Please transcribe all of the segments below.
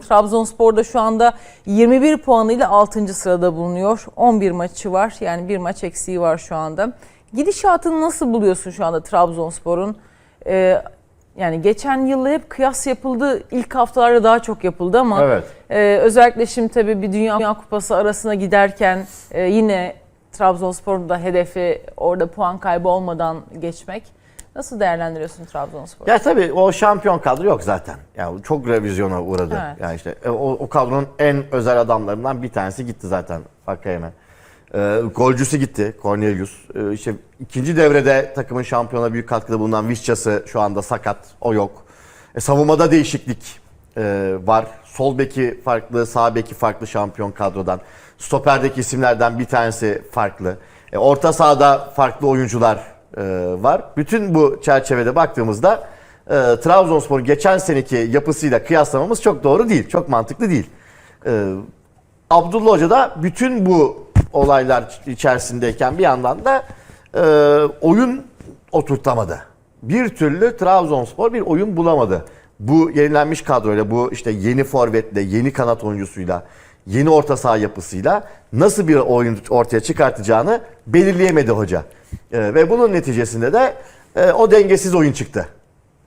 Trabzonspor da şu anda 21 puanıyla 6. sırada bulunuyor. 11 maçı var. Yani bir maç eksiği var şu anda. Gidişatını nasıl buluyorsun şu anda Trabzonspor'un? Ee, yani geçen yılla hep kıyas yapıldı. İlk haftalarda daha çok yapıldı ama Evet. e, özellikle şimdi tabii bir Dünya Kupası arasına giderken e, yine Trabzonspor'un da hedefi orada puan kaybı olmadan geçmek. Nasıl değerlendiriyorsun Trabzonspor'u? Ya tabii o şampiyon kadro yok zaten. Yani çok revizyona uğradı. Evet. Yani işte e, o, o kadronun en özel adamlarından bir tanesi gitti zaten Vakayeme. Ee, golcüsü gitti Cornelius. Ee, işte ikinci devrede takımın şampiyona büyük katkıda bulunan Vişçası şu anda sakat. O yok. E, savunmada değişiklik e, var. Sol beki farklı, sağ beki farklı şampiyon kadrodan. Stoperdeki isimlerden bir tanesi farklı. E, orta sahada farklı oyuncular var. Bütün bu çerçevede baktığımızda e, Trabzonspor'un geçen seneki yapısıyla kıyaslamamız çok doğru değil. Çok mantıklı değil. E, Abdullah Hoca da bütün bu olaylar içerisindeyken bir yandan da e, oyun oturtamadı. Bir türlü Trabzonspor bir oyun bulamadı. Bu yenilenmiş kadroyla, bu işte yeni forvetle, yeni kanat oyuncusuyla, yeni orta saha yapısıyla nasıl bir oyun ortaya çıkartacağını belirleyemedi hoca. E, ve bunun neticesinde de e, o dengesiz oyun çıktı.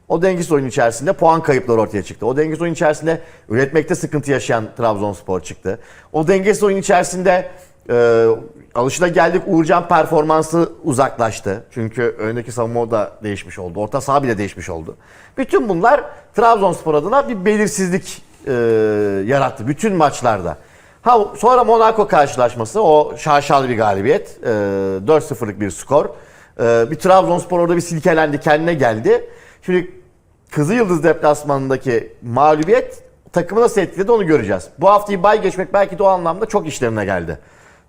O dengesiz oyun içerisinde puan kayıpları ortaya çıktı. O dengesiz oyun içerisinde üretmekte sıkıntı yaşayan Trabzonspor çıktı. O dengesiz oyun içerisinde e, alışılageldik Uğurcan performansı uzaklaştı. Çünkü öndeki savunma da değişmiş oldu. Orta saha bile değişmiş oldu. Bütün bunlar Trabzonspor adına bir belirsizlik e, yarattı bütün maçlarda. Ha sonra Monaco karşılaşması o şaşalı bir galibiyet. E, 4-0'lık bir skor. E, bir Trabzonspor orada bir silkelendi, kendine geldi. Şimdi Kızılyıldız deplasmanındaki mağlubiyet takımı nasıl etkiledi onu göreceğiz. Bu haftayı bay geçmek belki de o anlamda çok işlerine geldi.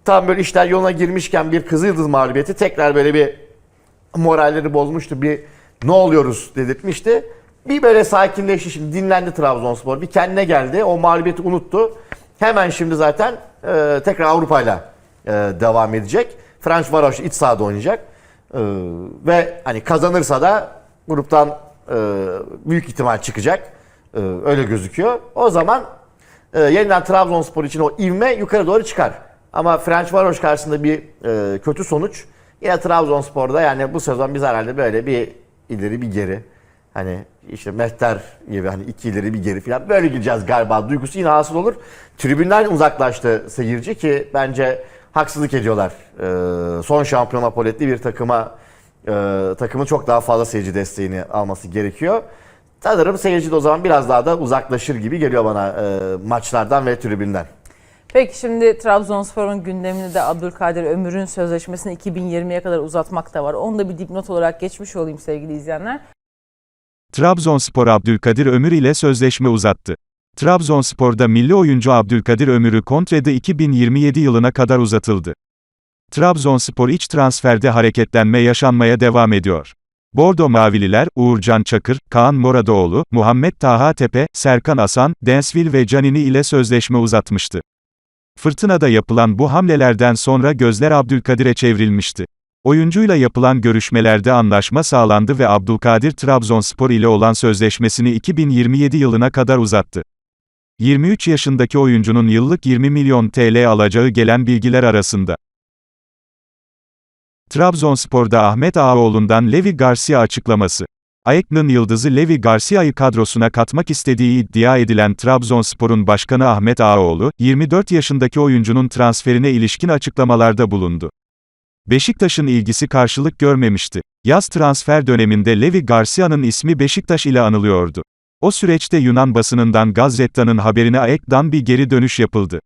Tam böyle işler yoluna girmişken bir Kızılyıldız mağlubiyeti tekrar böyle bir moralleri bozmuştu. Bir ne oluyoruz dedirtmişti. Bir böyle sakinleşti şimdi dinlendi Trabzonspor. Bir kendine geldi. O mağlubiyeti unuttu. Hemen şimdi zaten e, tekrar Avrupa'yla e, devam edecek. Frank Varoş iç sahada oynayacak. E, ve hani kazanırsa da gruptan e, büyük ihtimal çıkacak. E, öyle gözüküyor. O zaman e, yeniden Trabzonspor için o ivme yukarı doğru çıkar. Ama French Varoş karşısında bir e, kötü sonuç yine Trabzonspor'da yani bu sezon biz herhalde böyle bir ileri bir geri hani işte Mehter gibi hani iki ileri bir geri falan böyle gideceğiz galiba duygusu yine hasıl olur. Tribünden uzaklaştı seyirci ki bence haksızlık ediyorlar. E, son şampiyon apoletli bir takıma e, takımın çok daha fazla seyirci desteğini alması gerekiyor. Sanırım seyirci de o zaman biraz daha da uzaklaşır gibi geliyor bana e, maçlardan ve tribünden. Peki şimdi Trabzonspor'un gündeminde de Abdülkadir Ömür'ün sözleşmesini 2020'ye kadar uzatmak da var. Onu da bir dipnot olarak geçmiş olayım sevgili izleyenler. Trabzonspor Abdülkadir Ömür ile sözleşme uzattı. Trabzonspor'da milli oyuncu Abdülkadir Ömür'ü kontrede 2027 yılına kadar uzatıldı. Trabzonspor iç transferde hareketlenme yaşanmaya devam ediyor. Bordo Mavililer, Uğurcan Çakır, Kaan Moradoğlu, Muhammed Taha Tepe, Serkan Asan, Densville ve Canini ile sözleşme uzatmıştı. Fırtınada yapılan bu hamlelerden sonra gözler Abdülkadir'e çevrilmişti. Oyuncuyla yapılan görüşmelerde anlaşma sağlandı ve Abdülkadir Trabzonspor ile olan sözleşmesini 2027 yılına kadar uzattı. 23 yaşındaki oyuncunun yıllık 20 milyon TL alacağı gelen bilgiler arasında. Trabzonspor'da Ahmet Ağaoğlu'ndan Levi Garcia açıklaması. Aek'nın yıldızı Levi Garcia'yı kadrosuna katmak istediği iddia edilen Trabzonspor'un başkanı Ahmet Ağaoğlu, 24 yaşındaki oyuncunun transferine ilişkin açıklamalarda bulundu. Beşiktaş'ın ilgisi karşılık görmemişti. Yaz transfer döneminde Levi Garcia'nın ismi Beşiktaş ile anılıyordu. O süreçte Yunan basınından Gazeta'nın haberine AEK'dan bir geri dönüş yapıldı.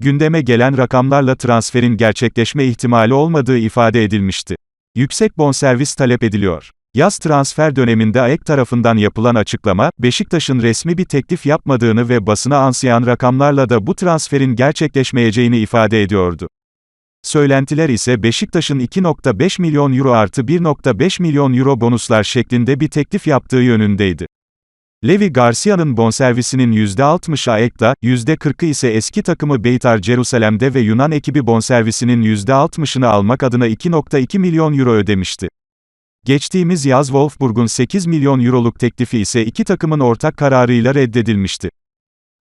Gündeme gelen rakamlarla transferin gerçekleşme ihtimali olmadığı ifade edilmişti. Yüksek bonservis talep ediliyor. Yaz transfer döneminde AEK tarafından yapılan açıklama, Beşiktaş'ın resmi bir teklif yapmadığını ve basına ansiyan rakamlarla da bu transferin gerçekleşmeyeceğini ifade ediyordu. Söylentiler ise Beşiktaş'ın 2.5 milyon euro artı 1.5 milyon euro bonuslar şeklinde bir teklif yaptığı yönündeydi. Levi Garcia'nın bonservisinin %60'ı AEK'ta, %40'ı ise eski takımı Beytar Jerusalem'de ve Yunan ekibi bonservisinin %60'ını almak adına 2.2 milyon euro ödemişti. Geçtiğimiz yaz Wolfsburg'un 8 milyon euroluk teklifi ise iki takımın ortak kararıyla reddedilmişti.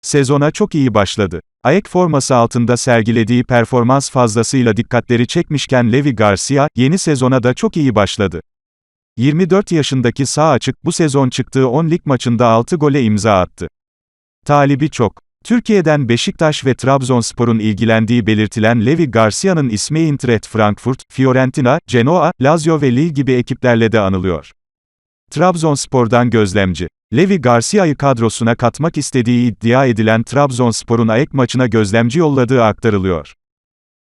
Sezona çok iyi başladı. Ayak forması altında sergilediği performans fazlasıyla dikkatleri çekmişken Levi Garcia, yeni sezona da çok iyi başladı. 24 yaşındaki sağ açık bu sezon çıktığı 10 lig maçında 6 gole imza attı. Talibi çok. Türkiye'den Beşiktaş ve Trabzonspor'un ilgilendiği belirtilen Levi Garcia'nın ismi Eintracht Frankfurt, Fiorentina, Genoa, Lazio ve Lille gibi ekiplerle de anılıyor. Trabzonspor'dan gözlemci. Levi Garcia'yı kadrosuna katmak istediği iddia edilen Trabzonspor'un ayak maçına gözlemci yolladığı aktarılıyor.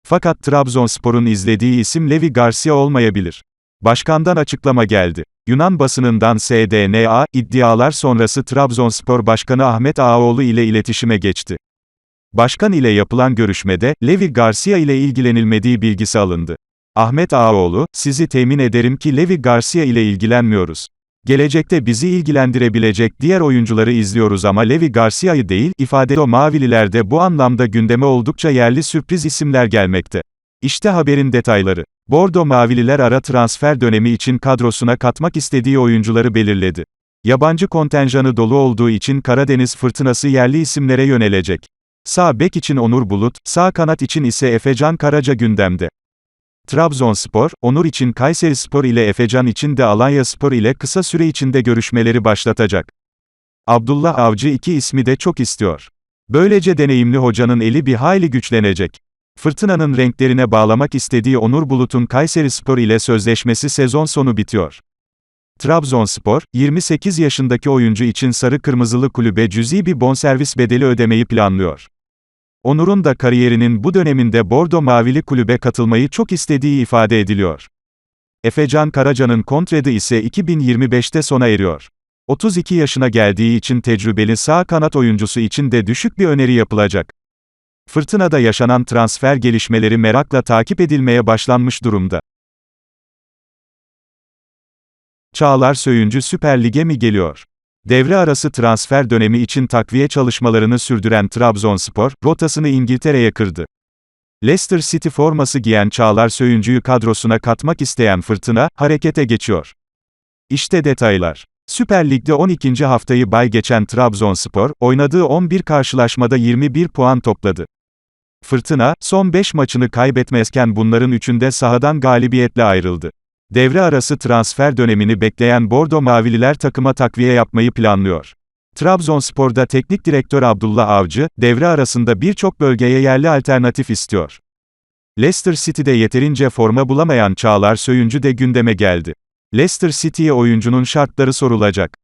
Fakat Trabzonspor'un izlediği isim Levi Garcia olmayabilir. Başkandan açıklama geldi. Yunan basınından SDNA, iddialar sonrası Trabzonspor Başkanı Ahmet Ağaoğlu ile iletişime geçti. Başkan ile yapılan görüşmede, Levi Garcia ile ilgilenilmediği bilgisi alındı. Ahmet Ağaoğlu, sizi temin ederim ki Levi Garcia ile ilgilenmiyoruz. Gelecekte bizi ilgilendirebilecek diğer oyuncuları izliyoruz ama Levi Garcia'yı değil, ifade o Mavililerde bu anlamda gündeme oldukça yerli sürpriz isimler gelmekte. İşte haberin detayları. Bordo Mavililer ara transfer dönemi için kadrosuna katmak istediği oyuncuları belirledi. Yabancı kontenjanı dolu olduğu için Karadeniz Fırtınası yerli isimlere yönelecek. Sağ bek için Onur Bulut, sağ kanat için ise Efecan Karaca gündemde. Trabzonspor, Onur için Kayserispor ile Efecan için de Alanyaspor ile kısa süre içinde görüşmeleri başlatacak. Abdullah Avcı iki ismi de çok istiyor. Böylece deneyimli hocanın eli bir hayli güçlenecek. Fırtınanın renklerine bağlamak istediği Onur Bulut'un Kayserispor ile sözleşmesi sezon sonu bitiyor. Trabzonspor, 28 yaşındaki oyuncu için sarı kırmızılı kulübe cüzi bir bonservis bedeli ödemeyi planlıyor. Onur'un da kariyerinin bu döneminde Bordo Mavili kulübe katılmayı çok istediği ifade ediliyor. Efecan Karaca'nın kontredi ise 2025'te sona eriyor. 32 yaşına geldiği için tecrübeli sağ kanat oyuncusu için de düşük bir öneri yapılacak. Fırtınada yaşanan transfer gelişmeleri merakla takip edilmeye başlanmış durumda. Çağlar Söyüncü Süper Lig'e mi geliyor? Devre arası transfer dönemi için takviye çalışmalarını sürdüren Trabzonspor, rotasını İngiltere'ye kırdı. Leicester City forması giyen Çağlar Söyüncü'yü kadrosuna katmak isteyen Fırtına, harekete geçiyor. İşte detaylar. Süper Lig'de 12. haftayı bay geçen Trabzonspor, oynadığı 11 karşılaşmada 21 puan topladı. Fırtına, son 5 maçını kaybetmezken bunların üçünde sahadan galibiyetle ayrıldı. Devre arası transfer dönemini bekleyen Bordo Mavililer takıma takviye yapmayı planlıyor. Trabzonspor'da teknik direktör Abdullah Avcı, devre arasında birçok bölgeye yerli alternatif istiyor. Leicester City'de yeterince forma bulamayan Çağlar Söyüncü de gündeme geldi. Leicester City'ye oyuncunun şartları sorulacak.